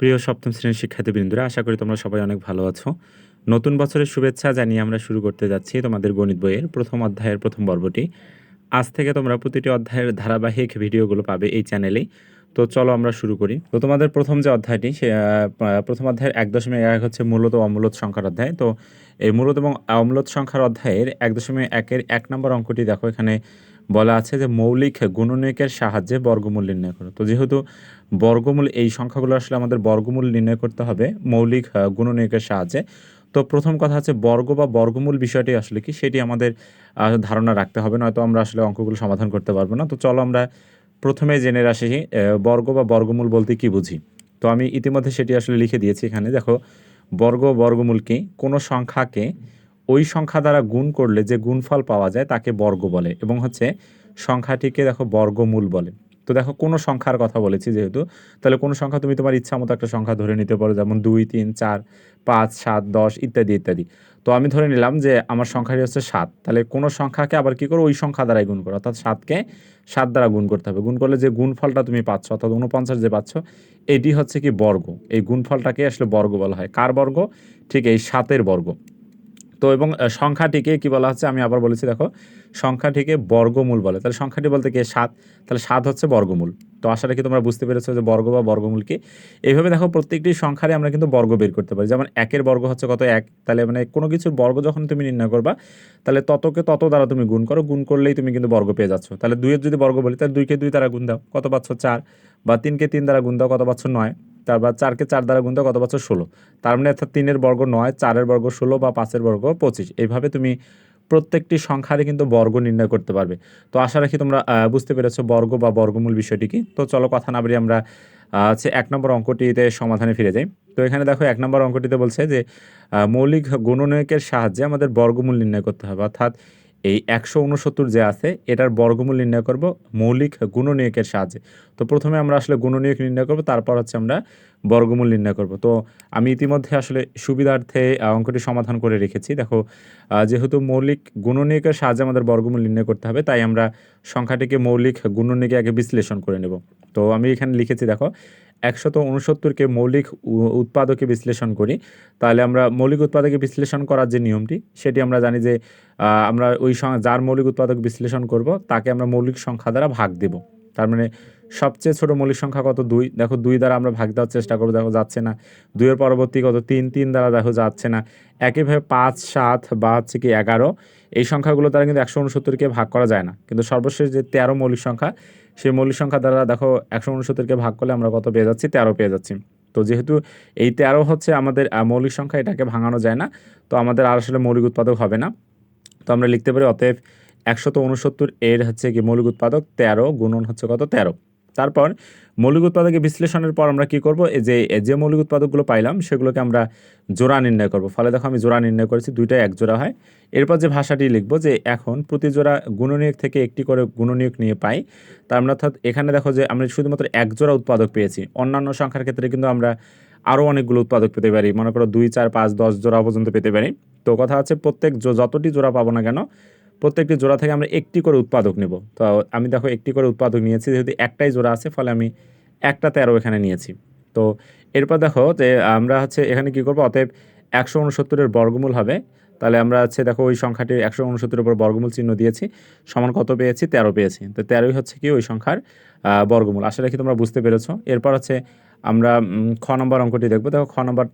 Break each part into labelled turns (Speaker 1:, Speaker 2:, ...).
Speaker 1: প্রিয় সপ্তম শ্রেণির শিক্ষার্থীবৃন্দরা, আশা করি তোমরা সবাই অনেক ভালো আছো। নতুন বছরের শুভেচ্ছা জানিয়ে আমরা শুরু করতে যাচ্ছি তোমাদের গণিত বইয়ের প্রথম অধ্যায়ের প্রথম পর্বটি। আজ থেকে তোমরা প্রতিটি অধ্যায়ের ধারাবাহিক ভিডিওগুলো পাবে এই চ্যানেলেই। তো চলো আমরা শুরু করি। তো তোমাদের প্রথম যে অধ্যায়টি, সে প্রথম অধ্যায়ের এক দশমিক এক হচ্ছে মূলত অমূলত সংখ্যার অধ্যায়। তো এই মূলত এবং অমূলত সংখ্যার অধ্যায়ের এক দশমিক একের এক নম্বর অঙ্কটি দেখো, এখানে বলা আছে যে মৌলিক গুণনীয়কের সাহায্যে বর্গমূল নির্ণয় করো। তো যেহেতু বর্গমূল, এই সংখ্যাগুলো আসলে আমাদের বর্গমূল নির্ণয় করতে হবে, মৌলিক গুণনীয়কের সাহায্যে। তো প্রথম কথা হচ্ছে বর্গ বা বর্গমূল বিষয়টি আসলে কি, সেটি আমাদের ধারণা রাখতে হবে, নয়তো আমরা আসলে অঙ্কগুলো সমাধান করতে পারব না। তো চলো আমরা প্রথমে জেনে আসি বর্গ বা বর্গমূল বলতে কি বুঝি? তো আমি ইতিমধ্যে সেটি আসলে লিখে দিয়েছি এখানে, দেখো, বর্গ বর্গমূল কি? কোনো সংখ্যাকে ওই সংখ্যা দ্বারা গুণ করলে যে গুণফল পাওয়া যায় তাকে বর্গ বলে, এবং হচ্ছে সংখ্যাটিকে দেখো বর্গমূল বলে। তো দেখো, কোনো সংখ্যার কথা বলেছি যেহেতু, তাহলে কোনো সংখ্যা তুমি তোমার ইচ্ছা মতো একটা সংখ্যা ধরে নিতে পারো, যেমন দুই, তিন, চার, পাঁচ, সাত, দশ, ইত্যাদি ইত্যাদি। তো আমি ধরে নিলাম যে আমার সংখ্যাটি হচ্ছে সাত। তাহলে কোনো সংখ্যাকে আবার কি করো ওই সংখ্যা দ্বারাই গুণ করো অর্থাৎ সাতকে সাত দ্বারা গুণ করতে হবে। গুণ করলে যে গুণফলটা তুমি পাচ্ছ, অর্থাৎ উনপঞ্চাশ যে পাচ্ছ, এটি হচ্ছে কি বর্গ। এই গুণফলটাকে আসলে বর্গ বলা হয়। কার বর্গ? ঠিক এই সাতের বর্গ। তো এবং সংখ্যাটিকে কি বলা হচ্ছে? আমি আবার বলেছি, দেখো, সংখ্যাটিকে বর্গমূল বলে। তাহলে সংখ্যাটি বলতে কি? সাত। তাহলে সাত হচ্ছে বর্গমূল। তো আশা রাখি তোমরা বুঝতে পেরেছ যে বর্গ বা বর্গমূল কি? এইভাবে দেখো, প্রত্যেকটি সংখ্যারে আমরা কিন্তু বর্গ বের করতে পারি। যেমন একের বর্গ হচ্ছে কত? এক। তাহলে মানে কোনো কিছুর বর্গ যখন তুমি নির্ণয় করবা, তাহলে ততকে তত দ্বারা তুমি গুণ করো। গুণ করলেই তুমি কিন্তু বর্গ পেয়ে যাচ্ছ। তাহলে দুইয়ের যদি বর্গ বলি, তাহলে দুইকে দুই দ্বারা গুণ দাও। কত পাচ্ছ? চার। বা তিনকে তিন দ্বারা গুণ দাও। কত পাচ্ছ? নয়। তারপর চারকে চার দ্বারা গুণ দাও, কত পাচ্ছ? ষোলো। তার মানে অর্থাৎ তিনের বর্গ নয়, চারের বর্গ ষোলো বা পাঁচের বর্গ পঁচিশ। এইভাবে তুমি প্রত্যেকটি সংখ্যারই কিন্তু বর্গ নির্ণয় করতে পারবে। তো আশা রাখি তোমরা বুঝতে পেরেছ বর্গ বা বর্গমূল বিষয়টি কি তো চলো কথা না বাড়িয়ে আমরা হচ্ছে এক নম্বর অঙ্কটিতে সমাধানে ফিরে যাই। তো এখানে দেখো এক নম্বর অঙ্কটিতে বলছে যে মৌলিক গুণনীয়কের সাহায্যে আমাদের বর্গমূল নির্ণয় করতে হবে। অর্থাৎ এই একশো উনসত্তর যে আছে, এটার বর্গমূল নির্ণয় করব মৌলিক গুণনীয়কের সাহায্যে। তো প্রথমে আমরা আসলে গুণনীয়ক নির্ণয় করব, তারপর হচ্ছে আমরা বর্গমূল নির্ণয় করব। তো আমি ইতিমধ্যে আসলে সুবিধার্থে অঙ্কটি সমাধান করে রেখেছি। দেখো যেহেতু মৌলিক গুণনীয়কের সাহায্যে আমাদের বর্গমূল নির্ণয় করতে হবে, তাই আমরা সংখ্যাটিকে মৌলিক গুণনীয়কে আগে বিশ্লেষণ করে নেব। তো আমি এখানে লিখেছি, দেখো একশত উনসত্তরকে মৌলিক উৎপাদকে বিশ্লেষণ করি, তাহলে আমরা মৌলিক উৎপাদকে বিশ্লেষণ করার যে নিয়মটি, সেটি আমরা জানি যে আমরা ওই যার মৌলিক উৎপাদক বিশ্লেষণ করব, তাকে আমরা মৌলিক সংখ্যা দ্বারা ভাগ দেব। তার মানে সবচেয়ে ছোট মৌলিক সংখ্যা কত? দুই। দেখো, দুই দ্বারা আমরা ভাগ দেওয়ার চেষ্টা করব, দেখো, যাচ্ছে না। দুইয়ের পরবর্তী কত? তিন। তিন দ্বারা, দেখো, যাচ্ছে না। একইভাবে পাঁচ, সাত বা হচ্ছে কি এগারো, এই সংখ্যাগুলো দ্বারা কিন্তু একশো উনসত্তরকে ভাগ করা যায় না। কিন্তু সর্বশেষ যে তেরো মৌলিক সংখ্যা, সেই মৌলিক সংখ্যা দ্বারা, দেখো, একশো উনসত্তরকে ভাগ করলে আমরা কত পেয়ে যাচ্ছি? তেরো পেয়ে যাচ্ছি। তো যেহেতু এই তেরো হচ্ছে আমাদের মৌলিক সংখ্যা, এটাকে ভাঙানো যায় না, তো আমাদের আর আসলে মৌলিক উৎপাদক হবে না। তো আমরা লিখতে পারি, অতএব একশত উনসত্তর এর হচ্ছে কি মৌলিক উৎপাদক, তেরো গুণন হচ্ছে কত? তেরো। তারপর মৌলিক উৎপাদকে বিশ্লেষণের পর আমরা কি করব? যে যে মৌলিক উৎপাদকগুলো পাইলাম, সেগুলোকে আমরা জোড়া নির্ণয় করব। ফলে দেখো আমি জোড়া নির্ণয় করেছি দুইটাই এক জোড়া হয়। এরপর যে ভাষাটি লিখব যে এখন প্রতি জোড়া গুণনীয়ক থেকে একটি করে গুণনীয়ক নিয়ে পাই। তার আমরা অর্থাৎ এখানে দেখো যে আমরা শুধুমাত্র এক জোড়া উৎপাদক পেয়েছি। অন্যান্য সংখ্যার ক্ষেত্রে কিন্তু আমরা আরও অনেকগুলো উৎপাদক পেতে পারি। মনে করো দুই, চার, পাঁচ, দশ জোড়া পর্যন্ত পেতে পারি। তো কথা হচ্ছে প্রত্যেক যতটি জোড়া পাবো না কেন প্রত্যেকটি জোড়া থেকে আমরা একটি করে উৎপাদক নেব। তো আমি দেখো একটি করে উৎপাদক নিয়েছি, যেহেতু একটাই জোড়া আছে, ফলে আমি একটা তেরো এখানে নিয়েছি। তো এরপর দেখো যে আমরা হচ্ছে এখানে কি করব, অতএব একশো উনসত্তরের বর্গমূল হবে। তাহলে আমরা হচ্ছে দেখো ওই সংখ্যাটি একশো উনসত্তরের উপর বর্গমূল চিহ্ন দিয়েছি, সমান কত পেয়েছি? তেরো পেয়েছি। তো তেরোই হচ্ছে কি ওই সংখ্যার বর্গমূল। আশা রাখি তোমরা বুঝতে পেরেছ। এরপর হচ্ছে আমরা খ নম্বর অঙ্কটি দেখব। দেখো খ নম্বর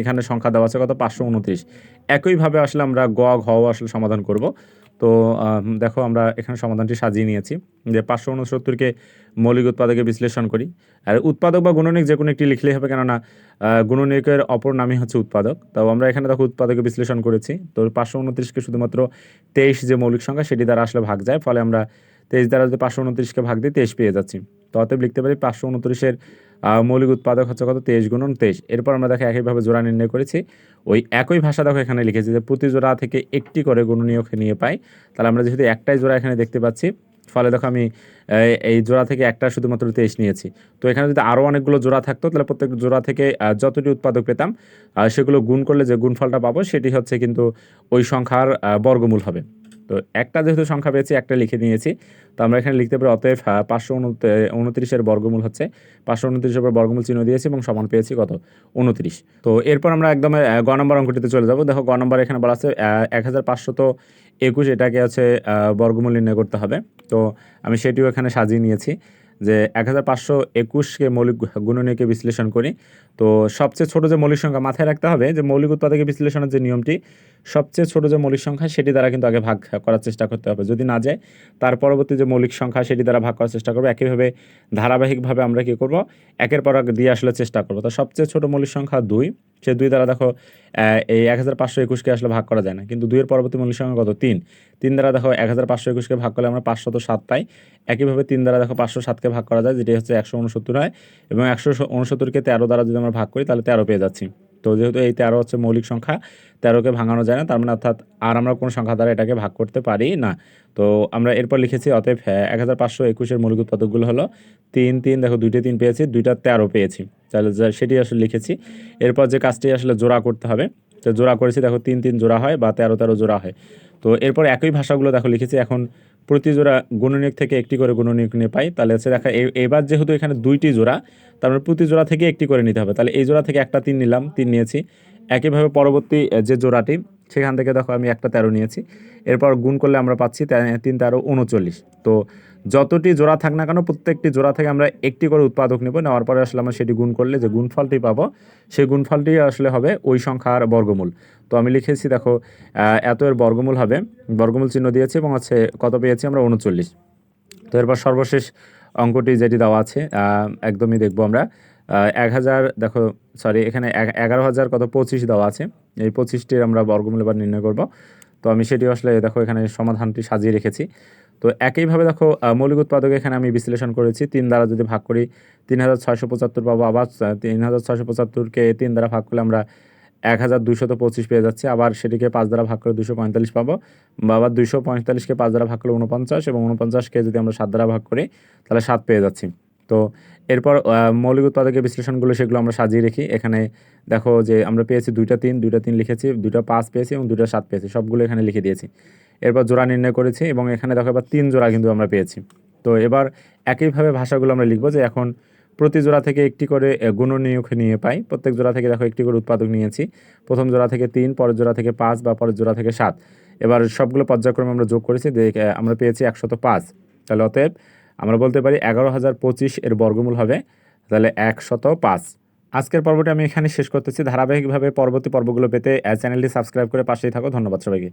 Speaker 1: এখানে সংখ্যা দেওয়া আছে কত? পাঁচশো উনত্রিশ। একইভাবে আসলে আমরা গ, ঘ আসলে সমাধান করব। তো দেখো আমরা এখানে সমাধানটি সাজিয়ে নিয়েছি। যে পাঁচশো উনসত্তরকে মৌলিক উৎপাদকে বিশ্লেষণ করি। আর উৎপাদক বা গুণনিক যে কোনো একটি লিখলেই হবে, কেননা গুণনিকের অপর নামই হচ্ছে উৎপাদক। তো আমরা এখানে দেখো উৎপাদকে বিশ্লেষণ করেছি। তো পাঁচশো উনত্রিশকে শুধুমাত্র তেইশ যে মৌলিক সংখ্যা, সেটি দ্বারা আসলে ভাগ যায়। ফলে আমরা তেইশ দ্বারা যদি পাঁচশো উনত্রিশকে ভাগ দিই, তেইশ পেয়ে যাচ্ছি। তো অতএব লিখতে পারি পাঁচশো উনত্রিশের মৌলিক উৎপাদক হচ্ছে কত? তেইশ গুণন তেইশ। এরপর আমরা দেখো একইভাবে জোড়া নির্ণয় করেছি। ওই একই ভাষা দেখো এখানে লিখেছি যে প্রতি জোড়া থেকে একটি করে গুণনীয়ক নিয়ে পাই। তাহলে আমরা যেহেতু একটাই জোড়া এখানে দেখতে পাচ্ছি ফলে দেখো আমি এই, জোড়া থেকে একটা শুধুমাত্র তেইশ নিয়েছি। তো এখানে যদি আরও অনেকগুলো জোড়া থাকতো তাহলে প্রত্যেক জোড়া থেকে যতটি উৎপাদক পেতাম সেগুলো গুণ করলে যে গুণফলটা পাবো সেটি হচ্ছে কিন্তু ওই সংখ্যার বর্গমূল হবে। তো একটা যেহেতু সংখ্যা পেয়েছি, একটা লিখে নিয়েছি। তো আমরা এখানে লিখতে পারি, অতএব পাঁচশো উনত- উনত্রিশের বর্গমূল হচ্ছে, পাঁচশো উনত্রিশের উপর বর্গমূল চিহ্ন দিয়েছি এবং সমান পেয়েছি কত? উনত্রিশ। তো এরপর আমরা একদম গ নম্বর অঙ্কটিতে চলে যাব। দেখো, গ নম্বর এখানে বলা আছে এক হাজার পাঁচশো তো একুশ এটাকে আছে বর্গমূল নির্ণয় করতে হবে। তো আমি সেটিও এখানে সাজিয়ে নিয়েছি। যে এক হাজার পাঁচশো একুশকে মৌলিক গুণনীয়কে বিশ্লেষণ করি। তো সবচেয়ে ছোট যে মৌলিক সংখ্যা মাথায় রাখতে হবে যে মৌলিক উৎপাদকে বিশ্লেষণের যে নিয়মটি, সবচেয়ে ছোট যে মৌলিক সংখ্যা সেটি দ্বারা কিন্তু আগে ভাগ করার চেষ্টা করতে হবে। যদি না যায়, তার পরবর্তী যে মৌলিক সংখ্যা সেটি দ্বারা ভাগ করার চেষ্টা করব। একইভাবে ধারাবাহিকভাবে আমরা কী করব? একের পর এক দিয়ে আসলে চেষ্টা করব। তো সবচেয়ে ছোট মৌলিক সংখ্যা দুই। সে দুই দ্বারা দেখো এই এক হাজার পাঁচশো একুশকে আসলে ভাগ করা যায় না। কিন্তু দুইয়ের পরবর্তী মূল্যের সংখ্যা কত? তিন। তিন দ্বারা দেখো এক হাজার পাঁচশো একুশকে ভাগ করলে আমরা পাঁচশত সাত পাই। একইভাবে তিন দ্বারা দেখো, পাঁচশো সাতকে ভাগ করা যায় যেটি হচ্ছে একশো উনসত্তর হয়। এবং একশো উনসত্তরকে তেরো দ্বারা যদি আমরা ভাগ করি, তাহলে তেরো পেয়ে যাচ্ছি। তো যেহেতু এই তেরো হচ্ছে মৌলিক সংখ্যা, তেরোকে ভাঙানো যায় না, তার মানে অর্থাৎ আর আমরা কোনো সংখ্যা দ্বারা এটাকে ভাগ করতে পারি না। তো আমরা এরপর লিখেছি, অতএব এক হাজার পাঁচশো একুশের মৌলিক উৎপাদকগুলো হলো তিন তিন, দেখো দুইটা তিন পেয়েছি, দুইটা তেরো পেয়েছি। তাহলে সেটি আসলে লিখেছি। এরপর যে কাজটি আসলে জোড়া করতে হবে, তো জোড়া করেছি, দেখো তিন তিন জোড়া হয় বা তেরো তেরো জোড়া হয়। তো এরপর একই ভাষাগুলো দেখো লিখেছি, এখন প্রতি জোড়া গুণনীয়ক থেকে একটি করে গুণনীয়ক নিয়ে পাই, তাহলে হচ্ছে দেখা এবার যেহেতু এখানে দুইটি জোড়া, তার মানে প্রতি জোড়া থেকে একটি করে নিতে হবে। তাহলে এই জোড়া থেকে একটা তিন নিলাম, তিন নিয়েছি। একইভাবে পরবর্তী যে জোড়াটি, সেখান থেকে দেখো আমি একটা তেরো নিয়েছি। এরপর গুণ করলে আমরা পাচ্ছি তিন তেরো, উনচল্লিশ। তো যতটি জোড়া থাক না কেন, প্রত্যেকটি জোড়া থেকে আমরা একটি করে উৎপাদক নেব। নেওয়ার পরে আসলে আমরা সেটি গুণ করলে যে গুণফলটি পাবো, সেই গুণফলটি আসলে হবে ওই সংখ্যার বর্গমূল। তো আমি লিখেছি, দেখো এত এর বর্গমূল হবে। বর্গমূল চিহ্ন দিয়েছি এবং হচ্ছে কত পেয়েছি আমরা? উনচল্লিশ। তো এরপর সর্বশেষ অঙ্কটি যেটি দেওয়া আছে একদমই দেখব আমরা। এক হাজার, দেখো সরি এখানে এগারো হাজার কত? পঁচিশ দেওয়া আছে। এই পঁচিশটির আমরা বর্গমূল এবার নির্ণয় করব। তো আমি সেটি আসলে, দেখো, এখানে সমাধানটি সাজিয়ে রেখেছি। তো একইভাবে দেখো মৌলিক উৎপাদক এখানে আমি বিশ্লেষণ করেছি, তিন দ্বারা যদি ভাগ করি, তিন হাজার ছয়শো পঁচাত্তর পাবো আবার তিন হাজার ছয়শো পঁচাত্তরকে তিন দ্বারা ভাগ করলে আমরা এক হাজার দুশত পঁচিশ পেয়ে যাচ্ছি, আবার সেটিকে পাঁচ দ্বারা ভাগ করে দুশো পঁয়তাল্লিশ পাবো, বা আবার দুশো পঁয়তাল্লিশকে পাঁচ দ্বারা ভাগ করলে উনপঞ্চাশ এবং উনপঞ্চাশকে যদি আমরা সাত দ্বারা ভাগ করি, তাহলে সাত পেয়ে যাচ্ছি। তো এরপর মৌলিক উৎপাদকের বিশ্লেষণগুলো সেগুলো আমরা সাজিয়ে রেখি। এখানে দেখো যে আমরা পেয়েছি দুইটা তিন দুইটা তিন লিখেছি, দুইটা পাঁচ পেয়েছি এবং দুইটা সাত পেয়েছি। সবগুলো এখানে লিখে দিয়েছি। এরপর জোড়া নির্ণয় করেছি এবং এখানে দেখো এবার তিন জোড়া কিন্তু আমরা পেয়েছি। তো এবার একইভাবে ভাষাগুলো আমরা লিখব যে এখন প্রতি জোড়া থেকে একটি করে গুণনীয়ক নিয়ে পাই। প্রত্যেক জোড়া থেকে দেখো একটি করে উৎপাদক নিয়েছি। প্রথম জোড়া থেকে তিন, পরের জোড়া থেকে পাঁচ বা পরের জোড়া থেকে সাত। এবার সবগুলো পর্যায়ক্রমে আমরা যোগ করেছি আমরা পেয়েছি একশত পাঁচ। তাহলে অতএব আমরা বলতে পারি এগারো হাজার পঁচিশ এর বর্গমূল হবে, তাহলে একশত পাঁচ। আজকের পর্বটি আমি এখানে শেষ করতেছি। ধারাবাহিকভাবে পরবর্তী পর্বগুলো পেতে চ্যানেলটি সাবস্ক্রাইব করে পাশেই থাকো। ধন্যবাদ সবাইকে।